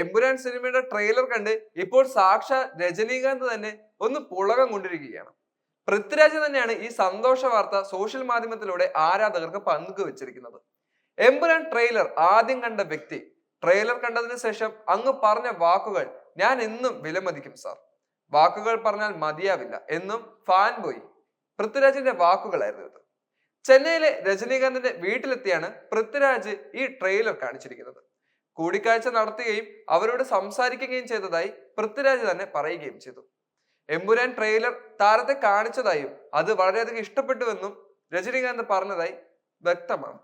എമ്പുരാൻ സിനിമയുടെ ട്രെയിലർ കണ്ട് ഇപ്പോൾ സാക്ഷാ രജനീകാന്ത് തന്നെ ഒന്ന് പുളകം കൊണ്ടിരിക്കുകയാണ്. പൃഥ്വിരാജ് തന്നെയാണ് ഈ സന്തോഷ വാർത്ത സോഷ്യൽ മാധ്യമത്തിലൂടെ ആരാധകർക്ക് പങ്കുവച്ചിരിക്കുന്നത്. എമ്പുരാൻ ട്രെയിലർ ആദ്യം കണ്ട വ്യക്തി ട്രെയിലർ കണ്ടതിന് ശേഷം അങ്ങ് പറഞ്ഞ വാക്കുകൾ ഞാൻ എന്നും വിലമതിക്കും സാർ വാക്കുകൾ പറഞ്ഞാൽ മതിയാവില്ല. എന്നും ഫാൻ ബോയ് പൃഥ്വിരാജിന്റെ വാക്കുകളായിരുന്നു ഇത്. ചെന്നൈയിലെ രജനീകാന്തിന്റെ വീട്ടിലെത്തിയാണ് പൃഥ്വിരാജ് ഈ ട്രെയിലർ കാണിച്ചിരിക്കുന്നത്. കൂടിക്കാഴ്ച നടത്തുകയും അവരോട് സംസാരിക്കുകയും ചെയ്തതായി പൃഥ്വിരാജ് തന്നെ പറയുകയും ചെയ്തു. എമ്പുരാൻ ട്രെയിലർ താരത്തെ കാണിച്ചതായും അത് വളരെയധികം ഇഷ്ടപ്പെട്ടുവെന്നും രജനീകാന്ത് പറഞ്ഞതായി വ്യക്തമാണ്.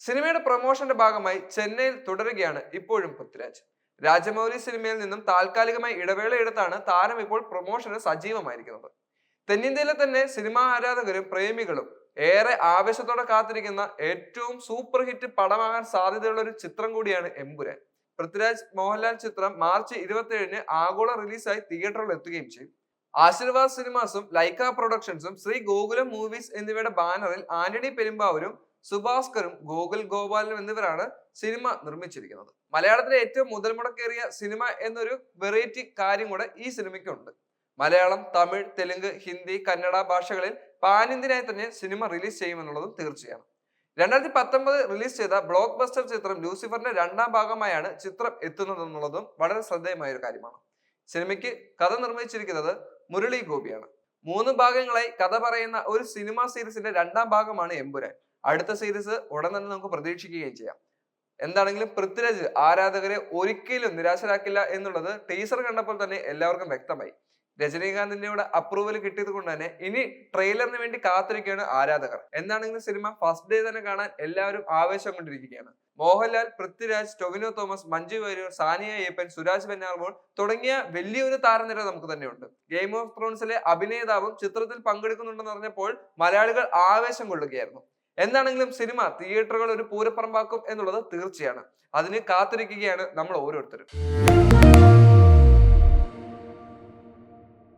സിനിമയുടെ പ്രൊമോഷന്റെ ഭാഗമായി ചെന്നൈയിൽ തുടരുകയാണ് ഇപ്പോഴും പൃഥ്വിരാജ്. രാജമൗലി സിനിമയിൽ നിന്നും താൽക്കാലികമായി ഇടവേള എടുത്താണ് താരം ഇപ്പോൾ പ്രൊമോഷന് സജീവമായിരിക്കുന്നത്. തെന്നിന്ത്യയിലെ തന്നെ സിനിമാ ആരാധകരും പ്രേമികളും ഏറെ ആവേശത്തോടെ കാത്തിരിക്കുന്ന ഏറ്റവും സൂപ്പർ ഹിറ്റ് പടമാകാൻ സാധ്യതയുള്ള ഒരു ചിത്രം കൂടിയാണ് എമ്പുരാൻ. പൃഥ്വിരാജ് മോഹൻലാൽ ചിത്രം മാർച്ച് ഇരുപത്തിയേഴിന് ആഗോള റിലീസായി തിയേറ്ററിൽ എത്തുകയും ചെയ്യും. ആശീർവാദ് സിനിമാസും ലൈക്ക പ്രൊഡക്ഷൻസും ശ്രീ ഗോകുലം മൂവീസ് എന്നിവയുടെ ബാനറിൽ ആന്റണി പെരുമ്പാവൂരും സുഭാസ്കറും ഗോകുൽ ഗോപാലനും എന്നിവരാണ് സിനിമ നിർമ്മിച്ചിരിക്കുന്നത്. മലയാളത്തിലെ ഏറ്റവും മുതൽ മുടക്കേറിയ സിനിമ എന്നൊരു വെറൈറ്റി കാര്യം കൂടെ ഈ സിനിമയ്ക്കുണ്ട് മലയാളം തമിഴ് തെലുങ്ക് ഹിന്ദി കന്നഡ ഭാഷകളിൽ പാനിന്ത്യനായി തന്നെ സിനിമ റിലീസ് ചെയ്യുമെന്നുള്ളതും തീർച്ചയാണ്. രണ്ടായിരത്തി പത്തൊമ്പത് റിലീസ് ചെയ്ത ബ്ലോക്ക് ബസ്റ്റർ ചിത്രം ലൂസിഫറിന്റെ രണ്ടാം ഭാഗമായാണ് ചിത്രം എത്തുന്നതെന്നുള്ളതും വളരെ ശ്രദ്ധേയമായ ഒരു കാര്യമാണ്. സിനിമയ്ക്ക് കഥ നിർമ്മിച്ചിരിക്കുന്നത് മുരളി ഗോപിയാണ്. മൂന്ന് ഭാഗങ്ങളായി കഥ പറയുന്ന ഒരു സിനിമ സീരീസിന്റെ രണ്ടാം ഭാഗമാണ് എമ്പുരാൻ. അടുത്ത സീരീസ് ഉടൻ തന്നെ നമുക്ക് പ്രതീക്ഷിക്കുകയും ചെയ്യാം. എന്താണെങ്കിലും പൃഥ്വിരാജ് ആരാധകരെ ഒരിക്കലും നിരാശരാക്കില്ല എന്നുള്ളത് ടീസർ കണ്ടപ്പോൾ തന്നെ എല്ലാവർക്കും വ്യക്തമായി. രജനീകാന്തിന്റെ കൂടെ അപ്രൂവൽ കിട്ടിയത് കൊണ്ട് തന്നെ ഇനി ട്രെയിലറിന് വേണ്ടി കാത്തിരിക്കുകയാണ് ആരാധകർ. എന്താണെങ്കിലും സിനിമ ഫസ്റ്റ് ഡേ തന്നെ കാണാൻ എല്ലാവരും ആവേശം കൊണ്ടിരിക്കുകയാണ്. മോഹൻലാൽ പൃഥ്വിരാജ് ടൊവിനോ തോമസ് മഞ്ജു വാര്യർ സാനിയ അയ്യപ്പൻ സുരാജ് ബെന്നാർമോൾ തുടങ്ങിയ വലിയൊരു താരനിര നമുക്ക് തന്നെയുണ്ട്. ഗെയിം ഓഫ് ത്രോൺസിലെ അഭിനേതാവും ചിത്രത്തിൽ പങ്കെടുക്കുന്നുണ്ടെന്ന് അറിഞ്ഞപ്പോൾ മലയാളികൾ ആവേശം കൊള്ളുകയായിരുന്നു. എന്താണെങ്കിലും സിനിമ തിയേറ്ററുകൾ ഒരു പൂരപ്പറമ്പാക്കും എന്നുള്ളത് തീർച്ചയാണ്. അതിന് കാത്തിരിക്കുകയാണ് നമ്മൾ ഓരോരുത്തരും.